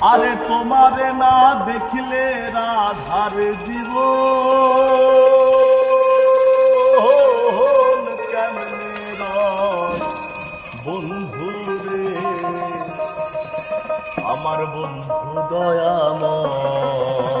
আরে তোমারে না দেখিলে রাধার জীব। বন্ধু রে? আমার বন্ধু দয়াময়।